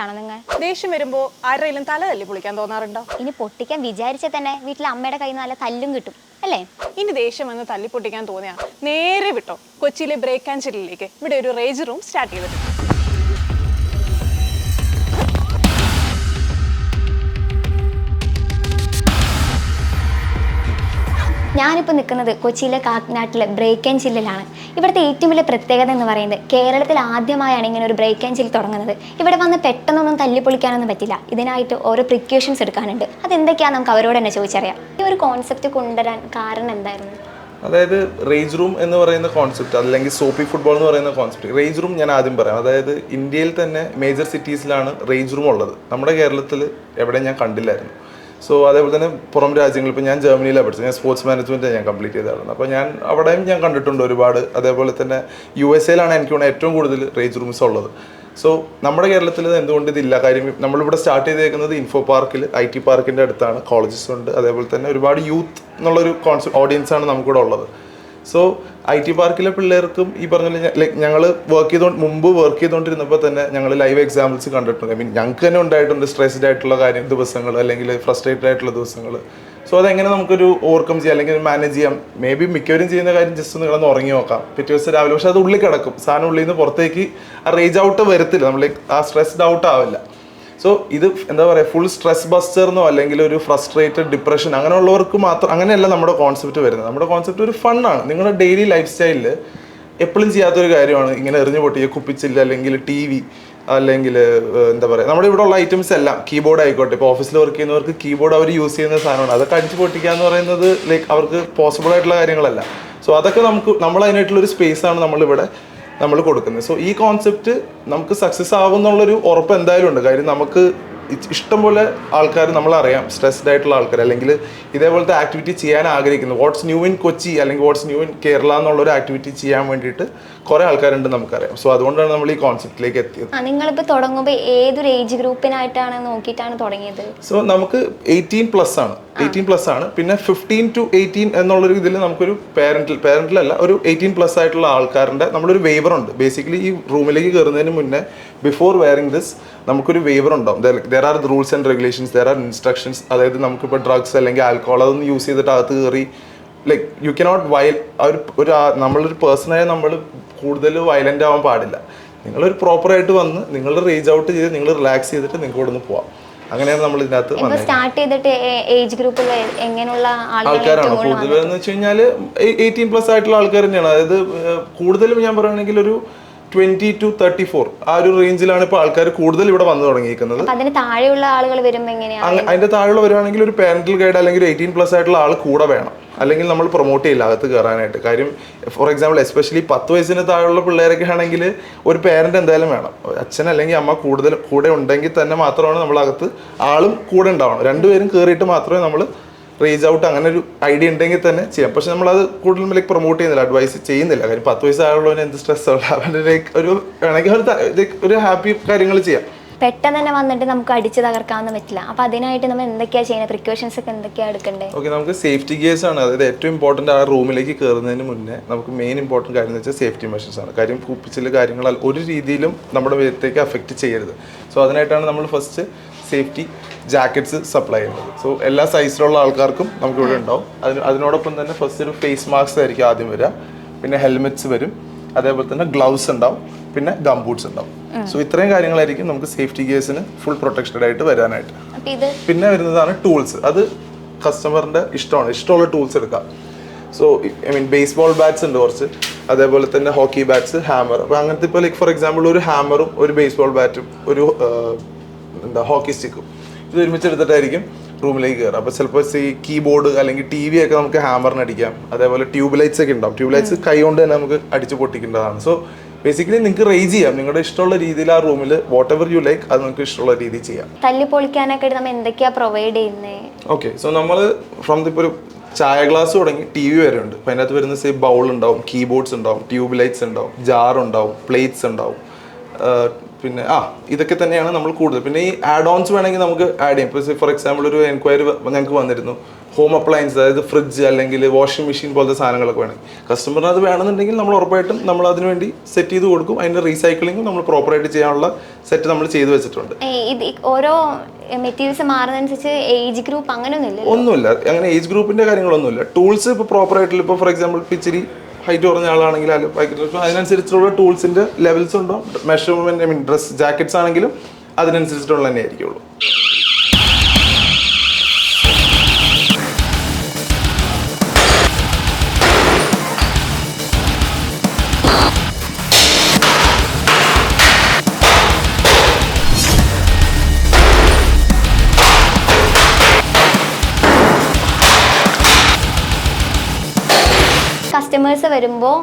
പൊട്ടിക്കലാണോ നിങ്ങൾ? ദേഷ്യം വരുമ്പോ ആരുടെയും തല തല്ലി പൊളിക്കാൻ തോന്നാറുണ്ടോ? ഇനി പൊട്ടിക്കാൻ വിചാരിച്ചാൽ തന്നെ വീട്ടിലെ അമ്മയുടെ കയ്യിൽ നിന്ന് നല്ല തല്ലും കിട്ടും അല്ലേ? ഇനി ദേഷ്യം വന്ന് തല്ലി പൊട്ടിക്കാൻ തോന്നിയാ നേരെ വിട്ടോ. കൊച്ചിയിലെ ബ്രേക്ക് ആൻഡ് ചില്ലിലേക്ക് ഇവിടെ ഒരു റേജ് റൂം സ്റ്റാർട്ട് ചെയ്തിട്ടുണ്ട്. ഞാനിപ്പോൾ നിൽക്കുന്നത് കൊച്ചിയിലെ കാക്കനാട്ടിലെ ബ്രേക്ക് ആൻഡ് ചില്ലിലാണ് ഇവിടുത്തെ ഏറ്റവും വലിയ പ്രത്യേകത എന്ന് പറയുന്നത് കേരളത്തിൽ ആദ്യമായാണ് ഇങ്ങനെ ഒരു ബ്രേക്ക് ആൻഡ് ചില്ല് തുടങ്ങുന്നത്. ഇവിടെ വന്ന് പെട്ടെന്നൊന്നും തല്ലിപ്പൊളിക്കാനൊന്നും പറ്റില്ല. ഇതിനായിട്ട് ഓരോ പ്രിക്യൂഷൻസ് എടുക്കാനുണ്ട്. അതെന്തൊക്കെയാണെന്ന് നമുക്ക് അവരോട് തന്നെ ചോദിച്ചറിയാം. ഈ ഒരു കോൺസെപ്റ്റ് കൊണ്ടുവരാൻ കാരണം എന്തായിരുന്നു? അതായത് റേഞ്ച് റൂം എന്ന് പറയുന്ന കോൺസെപ്റ്റ് അല്ലെങ്കിൽ സോപ്പി ഫുട്ബോൾ എന്ന് പറയുന്ന കോൺസെപ്റ്റ് റേഞ്ച് റൂം ഞാൻ ആദ്യം പറയാം. അതായത് ഇന്ത്യയിൽ തന്നെ മേജർ സിറ്റീസിലാണ് റേഞ്ച് റൂം ഉള്ളത്. നമ്മുടെ കേരളത്തിൽ എവിടെ ഞാൻ കണ്ടില്ലായിരുന്നു. സോ അതേപോലെ തന്നെ പുറം രാജ്യങ്ങളിൽ ഇപ്പോൾ ഞാൻ ജർമ്മനിയിലാണ് പഠിച്ചത്. ഞാൻ സ്പോർട്സ് മാനേജ്മെന്റ് ഞാൻ കംപ്ലീറ്റ് ചെയ്തായിരുന്നു. അപ്പോൾ ഞാൻ അവിടെയും ഞാൻ കണ്ടിട്ടുണ്ട് ഒരുപാട്. അതേപോലെ തന്നെ യു എസ് എയിലാണ് എനിക്ക് തോന്നുന്നത് ഏറ്റവും കൂടുതൽ റേഞ്ച് റൂംസ് ഉള്ളത്. സോ നമ്മുടെ കേരളത്തിൽ എന്തുകൊണ്ട് ഇതില്ല? കാര്യം നമ്മളിവിടെ സ്റ്റാർട്ട് ചെയ്തേക്കുന്നത് ഇൻഫോ പാർക്കിൽ ഐ ടി പാർക്കിന്റെ അടുത്താണ്. കോളേജസ് ഉണ്ട്. അതേപോലെ തന്നെ ഒരുപാട് യൂത്ത് എന്നുള്ളൊരു കോൺസെപ്റ്റ് ഓഡിയൻസാണ് നമുക്കിവിടെ ഉള്ളത്. സോ ഐ ടി പാർക്കിലെ പിള്ളേർക്കും ഈ പറഞ്ഞ ലൈക്ക് ഞങ്ങൾ വർക്ക് ചെയ്തോ മുമ്പ് വർക്ക് ചെയ്തുകൊണ്ടിരുന്നപ്പോൾ തന്നെ ഞങ്ങൾ ലൈവ് എക്സാമ്പിൾസ് കണ്ടിട്ടുണ്ട്. ഐ മീൻ ഞങ്ങൾക്ക് തന്നെ ഉണ്ടായിട്ടുണ്ട് സ്ട്രെസ്ഡ് ആയിട്ടുള്ള കാര്യം ദിവസങ്ങൾ അല്ലെങ്കിൽ ഫ്രസ്ട്രേറ്റഡ് ആയിട്ടുള്ള ദിവസങ്ങൾ സോ അതെങ്ങനെ നമുക്കൊരു ഓവർകം ചെയ്യാം അല്ലെങ്കിൽ മാനേജ് ചെയ്യാം? മേ ബി മിക്കവരും ചെയ്യുന്ന കാര്യം ജസ്റ്റ് ഒന്ന് കിടന്ന് ഉറങ്ങി നോക്കാം. പിറ്റേ ദിവസം രാവിലെ പക്ഷെ അത് ഉള്ളിൽ കിടക്കും. സാധനം ഉള്ളിൽ നിന്ന് പുറത്തേക്ക് ആ റേജ് ഔട്ട് വരത്തില്ല. നമ്മൾ ആ സ്ട്രെസ്ഡ് ഔട്ട് ആവില്ല. സോ ഇത് എന്താ പറയുക ഫുൾ സ്ട്രെസ് ബസ്റ്റർന്നോ അല്ലെങ്കിൽ ഒരു ഫ്രസ്ട്രേറ്റഡ് ഡിപ്രഷൻ അങ്ങനെയുള്ളവർക്ക് മാത്രം അങ്ങനെയല്ല നമ്മുടെ കോൺസെപ്റ്റ് വരുന്നത്. നമ്മുടെ കോൺസെപ്റ്റ് ഒരു ഫണ്ണാണ് നിങ്ങളുടെ ഡെയിലി ലൈഫ് സ്റ്റൈലിൽ എപ്പോഴും ചെയ്യാത്തൊരു കാര്യമാണ് ഇങ്ങനെ എറിഞ്ഞു പൊട്ടിയ കുപ്പിച്ചില്ല അല്ലെങ്കിൽ ടി വി അല്ലെങ്കിൽ എന്താ പറയുക നമ്മുടെ ഇവിടെ ഉള്ള ഐറ്റംസ് എല്ലാം കീബോർഡ് ആയിക്കോട്ടെ. ഇപ്പോൾ ഓഫീസിൽ വർക്ക് ചെയ്യുന്നവർക്ക് കീബോർഡ് അവർ യൂസ് ചെയ്യുന്ന സാധനമാണ്. അതൊക്കെ അടിച്ചു പൊട്ടിക്കുക എന്ന് പറയുന്നത് ലൈക്ക് അവർക്ക് പോസിബിൾ ആയിട്ടുള്ള കാര്യങ്ങളല്ല. സോ അതൊക്കെ നമുക്ക് നമ്മൾ അതിനായിട്ടുള്ള ഒരു സ്പേസ് ആണ് നമ്മളിവിടെ നമ്മൾ കൊടുക്കുന്നത്. സോ ഈ കോൺസെപ്റ്റ് നമുക്ക് സക്സസ് ആവുമെന്നുള്ളൊരു ഉറപ്പ് എന്തായാലും ഉണ്ട്. കാര്യം നമുക്ക് ഇഷ്ടംപോലെ ആൾക്കാർ നമ്മളറിയാം സ്ട്രെസ്ഡ് ആയിട്ടുള്ള ആൾക്കാർ അല്ലെങ്കിൽ ഇതേപോലത്തെ ആക്ടിവിറ്റി ചെയ്യാൻ ആഗ്രഹിക്കുന്നു. വാട്ട്സ് ന്യൂ ഇൻ കൊച്ചി അല്ലെങ്കിൽ വാട്ട്സ് ന്യൂ ഇൻ കേരള എന്നുള്ള ഒരു ആക്ടിവിറ്റി ചെയ്യാൻ വേണ്ടിയിട്ട് കുറേ ആൾക്കാരുണ്ട് നമുക്കറിയാം. സോ അതുകൊണ്ടാണ് നമ്മൾ ഈ കോൺസെപ്റ്റിലേക്ക് എത്തിയത്. നിങ്ങളിപ്പോൾ തുടങ്ങുമ്പോൾ ഏതൊരു ഏജ് ഗ്രൂപ്പിനായിട്ടാണ് നോക്കിയിട്ടാണ് തുടങ്ങിയത്? സോ നമുക്ക് എയ്റ്റീൻ പ്ലസ് ആണ്. എയ്റ്റീൻ പ്ലസ് ആണ്. പിന്നെ ഫിഫ്റ്റീൻ ടു എയ്റ്റീൻ എന്നുള്ളൊരു ഇതിൽ നമുക്കൊരു പേരന്റിൽ പേരന്റിലല്ല ഒരു എയ്റ്റീൻ പ്ലസ് ആയിട്ടുള്ള ആൾക്കാരുടെ നമ്മളൊരു വേവർ ഉണ്ട്. ബേസിക്കലി ഈ റൂമിലേക്ക് കയറുന്നതിന് മുന്നേ ബിഫോർ വെയറിങ് ദിസ് നമുക്കൊരു വേവർ ഉണ്ടാവും. There are rules and regulations there are instructions അതായത് നമുക്കിപ്പോൾ ഡ്രഗ്സ് അല്ലെങ്കിൽ ആൽക്കോൾ അതൊന്നും യൂസ് ചെയ്തിട്ട് അകത്ത് കയറി ലൈക്ക് യു കനോട്ട് വയൽ ഒരു ഒരു നമ്മളൊരു പേഴ്സണായി നമ്മൾ കൂടുതൽ വയലന്റ് ആവാൻ പാടില്ല. നിങ്ങളൊരു പ്രോപ്പറായിട്ട് വന്ന് നിങ്ങൾ റീച്ച് ഔട്ട് ചെയ്ത് നിങ്ങൾ റിലാക്സ് ചെയ്തിട്ട് നിങ്ങൾക്ക് ഇവിടെ നിന്ന് പോവാം. അങ്ങനെയാണ് നമ്മൾ ഇതിനകത്ത് സ്റ്റാർട്ട് ചെയ്തിട്ട് ഏജ് ഗ്രൂപ്പിൽ എങ്ങനെയുള്ള ആൾക്കാരാണ്? കൂടുതൽ എന്ന് വെച്ച് കഴിഞ്ഞാൽ എയ്റ്റീൻ പ്ലസ് ആയിട്ടുള്ള ആൾക്കാർ തന്നെയാണ്. അതായത് കൂടുതലും ഞാൻ പറയുകയാണെങ്കിൽ ഒരു ട്വന്റി ടു തേർട്ടി ഫോർ ആ ഒരു റേഞ്ചിലാണ് ഇപ്പോൾ ആൾക്കാർ കൂടുതൽ ഇവിടെ വന്നു തുടങ്ങിയിരിക്കുന്നത്. അപ്പൊ അതിന് താഴെയുള്ള ആളുകൾ വരുമ്പോൾ എങ്ങനെയാണ്? അങ്ങ- അതിന്റെ താഴെ വരുവാണെങ്കിൽ ഒരു പാരന്റൽ ഗൈഡ് അല്ലെങ്കിൽ എയ്റ്റീൻ പ്ലസ് ആയിട്ടുള്ള ആൾ കൂടെ വേണം. അല്ലെങ്കിൽ നമ്മൾ പ്രൊമോട്ട് ചെയ്യില്ല അകത്ത് കയറാനായിട്ട് കാര്യം ഫോർ എക്സാമ്പിൾ എസ്പെഷ്യലി പത്ത് വയസ്സിന് താഴെയുള്ള പിള്ളേരൊക്കെ ആണെങ്കിൽ ഒരു പേരന്റ് എന്തായാലും വേണം. അച്ഛൻ അല്ലെങ്കിൽ അമ്മ കൂടുതൽ കൂടെ ഉണ്ടെങ്കിൽ തന്നെ മാത്രമാണ് നമ്മൾ അകത്ത് ആളും കൂടെ ഉണ്ടാവണം. രണ്ടുപേരും കയറിയിട്ട് മാത്രമേ നമ്മൾ റേജ് ഔട്ട് അങ്ങനെ ഒരു ഐഡിയ ഉണ്ടെങ്കിൽ തന്നെ ചെയ്യാം. പക്ഷെ നമ്മളത് കൂടുതലും ലൈക്ക് പ്രൊമോട്ട് ചെയ്യുന്നില്ല അഡ്വൈസ് ചെയ്യുന്നില്ല. കാര്യം പത്ത് വയസ്സായുള്ളവന് എന്ത് സ്ട്രെസ് ഉള്ള അവന്റെ ലൈക്ക് ഒരു വേണമെങ്കിൽ ഒരു ഒരു ഹാപ്പി കാര്യങ്ങൾ ചെയ്യാം. പെട്ടെന്ന് തന്നെ വന്നിട്ട് നമുക്ക് അടിച്ച് തകർക്കാമെന്ന് പറ്റില്ല. അപ്പൊ അതിനായിട്ട് നമ്മൾ എന്തൊക്കെയാ ചെയ്യുന്നത്? പ്രിക്കോഷൻസ് ഒക്കെ എന്തൊക്കെയാ എടുക്കണ്ടേ? ഓക്കെ നമുക്ക് സേഫ്റ്റി ഗിയേഴ്സ് ആണ്. അതായത് ഏറ്റവും ഇമ്പോർട്ടന്റ് ആ റൂമിലേക്ക് കയറുന്നതിന് മുന്നേ നമുക്ക് മെയിൻ ഇമ്പോർട്ടന്റ് കാര്യം എന്ന് വെച്ചാൽ സേഫ്റ്റി മെഷേഴ്സ് ആണ്. കാര്യം കൂപ്പിച്ചിൽ കാര്യങ്ങളാൽ ഒരു രീതിയിലും നമ്മുടെ വീട്ടിലേക്ക് അഫക്റ്റ് ചെയ്യരുത്. സോ അതിനായിട്ടാണ് നമ്മൾ ഫസ്റ്റ് സേഫ്റ്റി ജാക്കറ്റ്സ് സപ്ലൈ ചെയ്യുന്നത്. സോ എല്ലാ സൈസിലുള്ള ആൾക്കാർക്കും നമുക്ക് ഇവിടെ ഉണ്ടാവും. അതിന് അതിനോടൊപ്പം തന്നെ ഫസ്റ്റ് ഒരു ഫേസ് മാസ്ക് ആയിരിക്കും ആദ്യം വരിക. പിന്നെ ഹെൽമെറ്റ്സ് വരും. അതേപോലെ തന്നെ ഗ്ലൗസ് ഉണ്ടാവും. പിന്നെ ഗംബൂട്ട്സ് ഉണ്ടാവും. സോ ഇത്രയും കാര്യങ്ങളായിരിക്കും നമുക്ക് സേഫ്റ്റി ഗിയേഴ്സിന് ഫുൾ പ്രൊട്ടക്റ്റഡ് ആയിട്ട് വരാനായിട്ട്. പിന്നെ വരുന്നതാണ് ടൂൾസ് അത് കസ്റ്റമറിന്റെ ഇഷ്ടമാണ്. ഇഷ്ടമുള്ള ടൂൾസ് എടുക്കാം. So I mean baseball bats ഉണ്ട് കുറച്ച്. അതേപോലെ തന്നെ ഹോക്കി ബാറ്റ്സ് ഹാമർ അപ്പോൾ അങ്ങനത്തെ ഇപ്പോൾ ലൈക്ക് ഫോർ എക്സാമ്പിൾ ഒരു ഹാമറും ഒരു ബേസ്ബോൾ ബാറ്റും ഒരു എന്താ ഹോക്കി സ്റ്റിക്കും. ഇത് ഒരുമിച്ച് എടുത്തിട്ടായിരിക്കും റൂമിലേക്ക് കയറുക. അപ്പോൾ ചിലപ്പോൾ ഈ കീബോർഡ് അല്ലെങ്കിൽ ടി വി ഒക്കെ നമുക്ക് ഹാമറിന് അടിക്കാം. അതേപോലെ ട്യൂബ് ലൈറ്റ്സ് ഒക്കെ ഉണ്ടാവും. ട്യൂബ് ലൈറ്റ്സ് കൈ കൊണ്ട് തന്നെ നമുക്ക് അടിച്ച് പൊട്ടിക്കേണ്ടതാണ്. സോ ബേസിക്കലി നിങ്ങൾക്ക് റേജ് ചെയ്യാം. നിങ്ങളുടെ ഇഷ്ടമുള്ള രീതിയിൽ ആ റൂമിൽ വാട്ട് എവർ യു ലൈക്ക് അത് നിങ്ങൾക്ക് ഇഷ്ടമുള്ള രീതിയിൽ ചെയ്യാം. തല്ലി പൊളിക്കാനൊക്കെ നമ്മൾ എന്തൊക്കെയാ പ്രൊവൈഡ് ചെയ്യുന്നത് ഓക്കെ സോ നമ്മൾ ഫ്രം ഇപ്പോൾ ഒരു ചായ ഗ്ലാസ് തുടങ്ങി ടി വി വരെ ഉണ്ട്. അപ്പോൾ അതിനകത്ത് വരുന്ന സേ ബൗൾ ഉണ്ടാവും കീബോർഡ്സ് ഉണ്ടാവും ട്യൂബ് ലൈറ്റ്സ് ഉണ്ടാവും ജാർ ഉണ്ടാവും പ്ലേറ്റ്സ് ഉണ്ടാവും. പിന്നെ ആ ഇതൊക്കെ തന്നെയാണ് നമ്മൾ കൂടുതൽ. പിന്നെ ഈ ആഡ് ഓൺസ് വേണമെങ്കിൽ നമുക്ക് ആഡ് ചെയ്യാം. ഇപ്പോൾ ഫോർ എക്സാമ്പിൾ ഒരു എൻക്വയറി ഞങ്ങൾക്ക് വന്നിരുന്നു. ഹോം അപ്ലയൻസ് അതായത് ഫ്രിഡ്ജ് അല്ലെങ്കിൽ വാഷിംഗ് മെഷീൻ പോലത്തെ സാധനങ്ങളൊക്കെ വേണമെങ്കിൽ. കസ്റ്റമറിന് അത് വേണമെന്നുണ്ടെങ്കിൽ നമ്മൾ ഉറപ്പായിട്ടും നമ്മൾ അതിനുവേണ്ടി സെറ്റ് ചെയ്ത് കൊടുക്കും. അതിന്റെ റീസൈക്ലിങ്ങും നമ്മൾ പ്രോപ്പറായിട്ട് ചെയ്യാനുള്ള സെറ്റ് നമ്മൾ ചെയ്തു വെച്ചിട്ടുണ്ട്. ഇത് ഓരോ മെറ്റീരിയൽസ് മാറുന്നതനുസരിച്ച് ഏജ് ഗ്രൂപ്പ് അങ്ങനെ ഇല്ല ഒന്നുമില്ല. അങ്ങനെ ഏജ് ഗ്രൂപ്പിന്റെ കാര്യങ്ങളൊന്നുമില്ല. ടൂൾസ് ഇപ്പോൾ പ്രോപ്പറായിട്ടുള്ള ഇപ്പോൾ ഫോർ എക്സാമ്പിൾ ഇച്ചിരി ഹൈറ്റ് കുറഞ്ഞ ആളാണെങ്കിലും അതിനനുസരിച്ചുള്ള ടൂൾസിന്റെ ലെവൽസ് ഉണ്ടോ? Measurement I mean dress jackets ആണെങ്കിലും അതിനനുസരിച്ചിട്ടുള്ള തന്നെ ആയിരിക്കുള്ളൂ. കസ്റ്റമേഴ്സ് വരുമ്പോൾ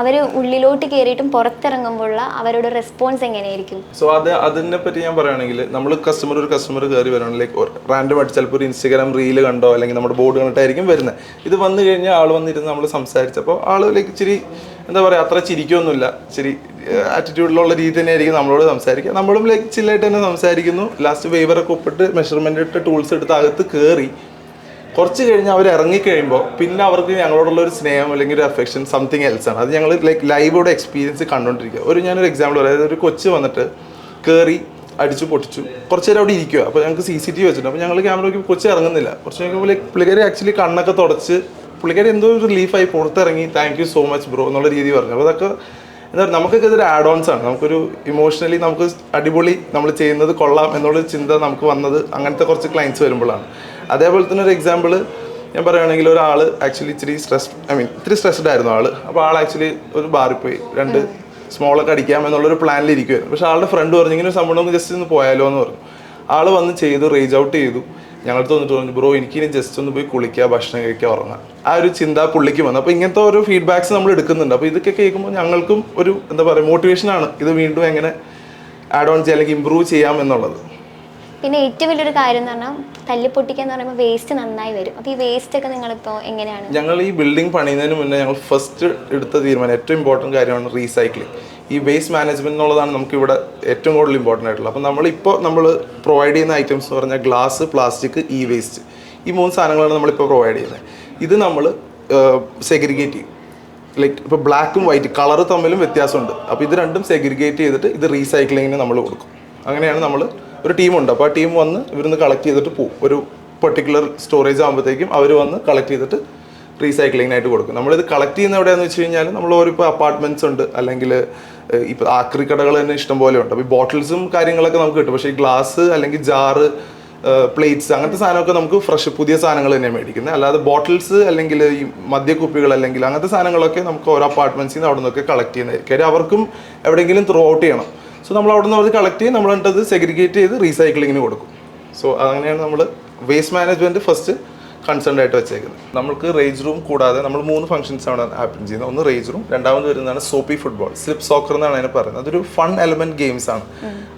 അവർ ഉള്ളിലോട്ട് കയറിയിട്ടും പുറത്തിറങ്ങുമ്പോഴുള്ള അവരുടെ റെസ്പോൺസ് എങ്ങനെയായിരിക്കും? സോ അത് അതിനെ പറ്റി ഞാൻ പറയുകയാണെങ്കിൽ നമ്മൾ കസ്റ്റമർ ഒരു കസ്റ്റമർ കയറി വരണം. ലൈക്ക് റാൻഡം ആയിട്ട് ചിലപ്പോൾ ഒരു ഇൻസ്റ്റാഗ്രാം റീൽ കണ്ടോ അല്ലെങ്കിൽ നമ്മുടെ ബോർഡ് കണ്ടിട്ടായിരിക്കും വരുന്നത് ഇത് വന്നു കഴിഞ്ഞാൽ ആൾ വന്നിരുന്ന് നമ്മൾ സംസാരിച്ചപ്പോൾ ആൾ ലൈക്ക് ഇച്ചിരി എന്താ പറയുക അത്ര ചിരിക്കൊന്നുമില്ല. ഇച്ചിരി ആറ്റിറ്റ്യൂഡിലുള്ള രീതി തന്നെയായിരിക്കും നമ്മളോട് സംസാരിക്കുക. നമ്മളും ലൈക്ക് ചില്ലായിട്ട് തന്നെ സംസാരിക്കുന്നു. ലാസ്റ്റ് വേവറൊക്കെ ഒപ്പിട്ട് മെഷർമെന്റ് ഇട്ട് ടൂൾസ് എടുത്ത് അകത്ത് കയറി കുറച്ച് കഴിഞ്ഞ് അവർ ഇറങ്ങിക്കഴിയുമ്പോൾ പിന്നെ അവർക്ക് ഞങ്ങളോടുള്ള ഒരു സ്നേഹം അല്ലെങ്കിൽ ഒരു അഫെക്ഷൻ സംതിങ് എൽസ് ആണ്. അത് ഞങ്ങൾ ലൈക്ക് ലൈവോടെ എക്സ്പീരിയൻസ് കണ്ടുകൊണ്ടിരിക്കുക ഒരു ഞാനൊരു എക്സാമ്പിൾ പറയാം. അതായത് ഒരു കൊച്ച് വന്നിട്ട് കയറി അടിച്ചു പൊട്ടിച്ചു. കുറച്ച് നേരം അവിടെ ഇരിക്കുക അപ്പോൾ ഞങ്ങൾക്ക് സി സി ടി വി വെച്ചിട്ടുണ്ട്. അപ്പോൾ ഞങ്ങൾ ക്യാമറ നോക്കി കൊച്ചു ഇറങ്ങുന്നില്ല. കുറച്ച് ലൈക്ക് പുള്ളിക്കാരി ആക്ച്വലി കണ്ണൊക്കെ തുടച്ച് പുള്ളിക്കാരി എന്തോ ഒരു റിലീഫായി പുറത്തിറങ്ങി. Thank you so much bro എന്നുള്ള രീതി പറഞ്ഞു. അപ്പോൾ അതൊക്കെ എന്താ പറയുക നമുക്കൊക്കെ ഇതൊരു ആഡ് ഓൺസ് ആണ്. നമുക്കൊരു ഇമോഷണലി നമുക്ക് അടിപൊളി നമ്മൾ ചെയ്യുന്നത് കൊള്ളാം എന്നുള്ളൊരു ചിന്ത നമുക്ക് വന്നത് അങ്ങനത്തെ കുറച്ച് ക്ലയൻസ് വരുമ്പോഴാണ്. അതേപോലെ തന്നെ ഒരു എക്സാമ്പിൾ ഞാൻ പറയുകയാണെങ്കിൽ ഒരാൾ ആക്ച്വലി ഇച്ചിരി സ്ട്രെസ് ഐ മീൻ ഇത്തിരി സ്ട്രെസ്ഡ് ആയിരുന്നു ആൾ അപ്പോൾ ആൾ ആക്ച്വലി ഒരു ബാറിൽ പോയി. രണ്ട് സ്മോളൊക്കെ അടിക്കാം എന്നുള്ളൊരു പ്ലാനിൽ ഇരിക്കുവായിരുന്നു. പക്ഷേ ആളുടെ ഫ്രണ്ട് പറഞ്ഞു ഇങ്ങനെ സംഭവം ജസ്റ്റ് ഒന്ന് പോയാലോ എന്ന് പറഞ്ഞു. ആൾ വന്ന് ചെയ്തു റേജ് ഔട്ട് ചെയ്തു. ഞങ്ങളുടെ വന്നിട്ട് പറഞ്ഞു ബ്രോ എനിക്കിനി ജസ്റ്റ് ഒന്ന് പോയി കുളിക്കുക ഭക്ഷണം കഴിക്കുക ഉറങ്ങാം. ആ ഒരു ചിന്ത പുള്ളിക്ക് വന്നു. അപ്പോൾ ഇങ്ങനത്തെ ഓരോ ഫീഡ്ബാക്സ് നമ്മൾ എടുക്കുന്നുണ്ട്. അപ്പോൾ ഇതൊക്കെ കേൾക്കുമ്പോൾ ഞങ്ങൾക്കും ഒരു എന്താ പറയുക മോട്ടിവേഷനാണ് ഇത് വീണ്ടും എങ്ങനെ ആഡ് ഓൺ ചെയ്യാം അല്ലെങ്കിൽ ഇമ്പ്രൂവ് ചെയ്യാം എന്നുള്ളത്. പിന്നെ ഏറ്റവും വലിയൊരു കാര്യം എന്ന് പറഞ്ഞാൽ തല്ലിപ്പൊട്ടിക്കുക എന്ന് പറയുമ്പോൾ വേസ്റ്റ് നന്നായി വരും. അപ്പോൾ ഈ വേസ്റ്റ് ഒക്കെ നിങ്ങളിപ്പോൾ എങ്ങനെയാണ്? ഞങ്ങൾ ഈ ബിൽഡിംഗ് പണിയുന്നതിന് മുന്നേ ഞങ്ങൾ ഫസ്റ്റ് എടുത്ത തീരുമാനം ഏറ്റവും ഇമ്പോർട്ടന്റ് കാര്യമാണ് റീസൈക്ലിംഗ് ഈ വേസ്റ്റ് മാനേജ്മെന്റ് എന്നുള്ളതാണ് നമുക്ക് ഇവിടെ ഏറ്റവും കൂടുതൽ ഇമ്പോർട്ടന്റ് ആയിട്ടുള്ളത്. അപ്പോൾ നമ്മളിപ്പോൾ നമ്മൾ പ്രൊവൈഡ് ചെയ്യുന്ന ഐറ്റംസ് എന്ന് പറഞ്ഞാൽ ഗ്ലാസ് പ്ലാസ്റ്റിക് ഇ വേസ്റ്റ് ഈ മൂന്ന് സാധനങ്ങളാണ് നമ്മളിപ്പോൾ പ്രൊവൈഡ് ചെയ്യുന്നത്. ഇത് നമ്മൾ സെഗ്രിഗേറ്റ് ചെയ്യും. ലൈക്ക് ഇപ്പോൾ ബ്ലാക്കും വൈറ്റ് കളർ തമ്മിലും വ്യത്യാസമുണ്ട്. അപ്പോൾ ഇത് രണ്ടും സെഗ്രിഗേറ്റ് ചെയ്തിട്ട് ഇത് റീസൈക്ലിങ്ങിന് നമ്മൾ കൊടുക്കും. അങ്ങനെയാണ് നമ്മൾ ഒരു ടീമുണ്ട്. അപ്പോൾ ആ ടീം വന്ന് ഇവരുന്ന് കളക്ട് ചെയ്തിട്ട് പോകും ഒരു പെർട്ടിക്കുലർ സ്റ്റോറേജ് ആകുമ്പോഴത്തേക്കും അവർ വന്ന് കളക്ട് ചെയ്തിട്ട് റീസൈക്ലിങ്ങിനായിട്ട് കൊടുക്കും. നമ്മളിത് കളക്ട് ചെയ്യുന്ന എവിടെയാണെന്ന് വെച്ച് കഴിഞ്ഞാൽ നമ്മൾ ഓരോ അപ്പാർട്ട്മെന്റ്സ് ഉണ്ട്. അല്ലെങ്കിൽ ഇപ്പോൾ ആക്രി കടകൾ തന്നെ ഇഷ്ടം പോലെ ഉണ്ട്. അപ്പോൾ ഈ ബോട്ടിൽസും കാര്യങ്ങളൊക്കെ നമുക്ക് കിട്ടും. പക്ഷേ ഈ ഗ്ലാസ് അല്ലെങ്കിൽ ജാറ് പ്ലേറ്റ്സ് അങ്ങനത്തെ സാധനമൊക്കെ നമുക്ക് ഫ്രഷ് പുതിയ സാധനങ്ങൾ തന്നെ മേടിക്കുന്നത്. അല്ലാതെ ബോട്ടിൽസ് അല്ലെങ്കിൽ ഈ മദ്യക്കുപ്പികൾ അല്ലെങ്കിൽ അങ്ങനത്തെ സാധനങ്ങളൊക്കെ നമുക്ക് ഓരോ അപ്പാർട്ട്മെന്റ്സിൽ നിന്ന് അവിടെ നിന്നൊക്കെ കളക്ട് ചെയ്യുന്നതായിരിക്കും. കാര്യം അവർക്കും എവിടെയെങ്കിലും ത്രൂ ഔട്ട് ചെയ്യണം. സോ നമ്മൾ അവിടെ നിന്ന് അത് കളക്ട് ചെയ്യും. നമ്മൾ എന്നിട്ട് അത് സെഗ്രിഗേറ്റ് ചെയ്ത് റീസൈക്ലിങ്ങിന് കൊടുക്കും. സോ അങ്ങനെയാണ് നമ്മൾ വേസ്റ്റ് മാനേജ്മെന്റ് ഫസ്റ്റ് കൺസേൺ ആയിട്ട് വെച്ചേക്കുന്നത്. നമുക്ക് റേജ് റൂം കൂടാതെ നമ്മൾ മൂന്ന് ഫംഗ്ഷൻസ് ആണ് ഹാപ്പൻ ചെയ്യുന്നത്. ഒന്ന് റേജ് റൂം രണ്ടാമത് വരുന്നതാണ് സോപ്പി ഫുട്ബോൾ സ്ലിപ്പ് സോക്കർ എന്നാണ് അതിനെ പറയുന്നത്. അതൊരു ഫൺ എലമെന്റ് ഗെയിംസ് ആണ്.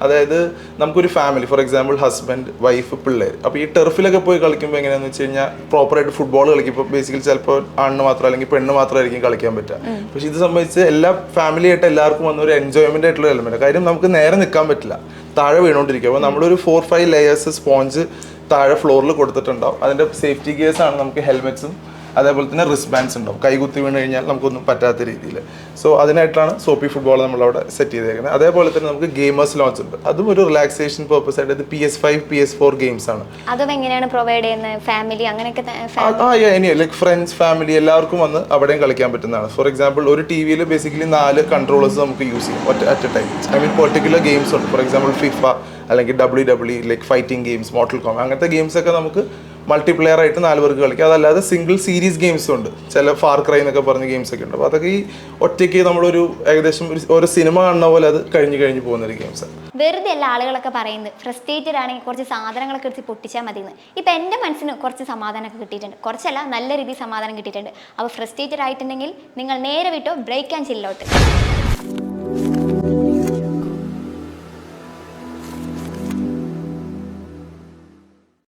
അതായത് നമുക്കൊരു family for example husband wife പിള്ളേർ അപ്പോൾ ഈ ടെർഫിലൊക്കെ പോയി കളിക്കുമ്പോൾ എങ്ങനെയാണെന്ന് വെച്ച് കഴിഞ്ഞാൽ പ്രോപ്പറായിട്ട് ഫുട്ബോൾ കളിക്കും ഇപ്പോൾ ബേസിക്കലി ചിലപ്പോൾ ആണിന് മാത്രം അല്ലെങ്കിൽ പെണ്ണ് മാത്രമായിരിക്കും കളിക്കാൻ പറ്റുക. പക്ഷേ ഇത് സംബന്ധിച്ച് എല്ലാ ഫാമിലി ആയിട്ട് എല്ലാവർക്കും വന്ന ഒരു എൻജോയ്മെന്റ് ആയിട്ടുള്ള എലമെന്റ് കാര്യം നമുക്ക് നേരെ നിൽക്കാൻ പറ്റില്ല. താഴെ വീണുകൊണ്ടിരിക്കും അപ്പോൾ നമ്മളൊരു ഫോർ ഫൈവ് ലെയേഴ്സ് സ്പോഞ്ച് താഴെ ഫ്ലോറിൽ കൊടുത്തിട്ടുണ്ടാവും. അതിന്റെ സേഫ്റ്റി ഗിയേഴ്സ് ആണ് നമുക്ക് ഹെൽമെറ്റ്സും അതേപോലെ തന്നെ റിസ്ക് ബാൻഡ്സ് ഉണ്ടാവും കൈകുത്തി വീണ് കഴിഞ്ഞാൽ നമുക്കൊന്നും പറ്റാത്ത രീതിയിൽ. സോ അതിനായിട്ടാണ് സോപ്പി ഫുട്ബോൾ നമ്മളവിടെ സെറ്റ് ചെയ്തേക്കുന്നത്. അതേപോലെ തന്നെ നമുക്ക് ഗെയിമേഴ്സ് ലോഞ്ച് ഉണ്ട്. അതും ഒരു റിലാക്സേഷൻ പർപ്പസ് ആയിട്ട് ഇത് P S five P S four games ആണ്. അതും എങ്ങനെയാണ് പ്രൊവൈഡ് ചെയ്യുന്നത് ഫാമിലി അങ്ങനെയൊക്കെ ആ ഇനി ലൈക്ക് ഫ്രണ്ട്സ് ഫാമിലി എല്ലാവർക്കും വന്ന് അവിടെയും കളിക്കാൻ പറ്റുന്നതാണ്. ഫോർ എക്സാമ്പിൾ ഒരു ടി വിയിൽ ബേസിക്കലി നാല് കൺട്രോളേഴ്സ് നമുക്ക് യൂസ് ചെയ്യും ഒറ്റ at a time I mean particular games ഉണ്ട്. ഫോർ എക്സാമ്പിൾ ഫിഫ അല്ലെങ്കിൽ W W like fighting games Mortal Kombat അങ്ങനത്തെ ഗെയിംസ് ഒക്കെ നമുക്ക് മൾട്ടിപ്ലെയർ ആയിട്ട് നാല് പേർക്ക് കളിക്കാം. അതല്ലാതെ സിംഗിൾ സീരീസ് ഗെയിംസും ഉണ്ട്. ചില ഫാർ ക്രൈ എന്നൊക്കെ പറഞ്ഞ ഗെയിംസ് ഒക്കെ ഉണ്ട്. അപ്പോൾ അതൊക്കെ ഈ ഒറ്റയ്ക്ക് നമ്മളൊരു ഏകദേശം ഒരു സിനിമ കാണുന്ന പോലെ അത് കഴിഞ്ഞ് കഴിഞ്ഞ് പോകുന്ന ഒരു ഗെയിംസ് വെറുതെ അല്ല ആളുകളൊക്കെ പറയുന്നത്. ഫ്രസ്ട്രേറ്റഡ് ആണെങ്കിൽ കുറച്ച് സാധനങ്ങളൊക്കെ എടുത്ത് പൊട്ടിച്ചാൽ മതി എന്ന് ഇപ്പം എന്റെ മനസ്സിന് കുറച്ച് സമാധാനമൊക്കെ കിട്ടിയിട്ടുണ്ട്. കുറച്ചല്ല നല്ല രീതിയിൽ സമാധാനം കിട്ടിയിട്ടുണ്ട്. അപ്പോൾ ഫ്രസ്ട്രേറ്റഡ് ആയിട്ടുണ്ടെങ്കിൽ നിങ്ങൾ നേരെ വിട്ടോ ബ്രേക്ക് ആൻഡ് ചില്ലോട്ട്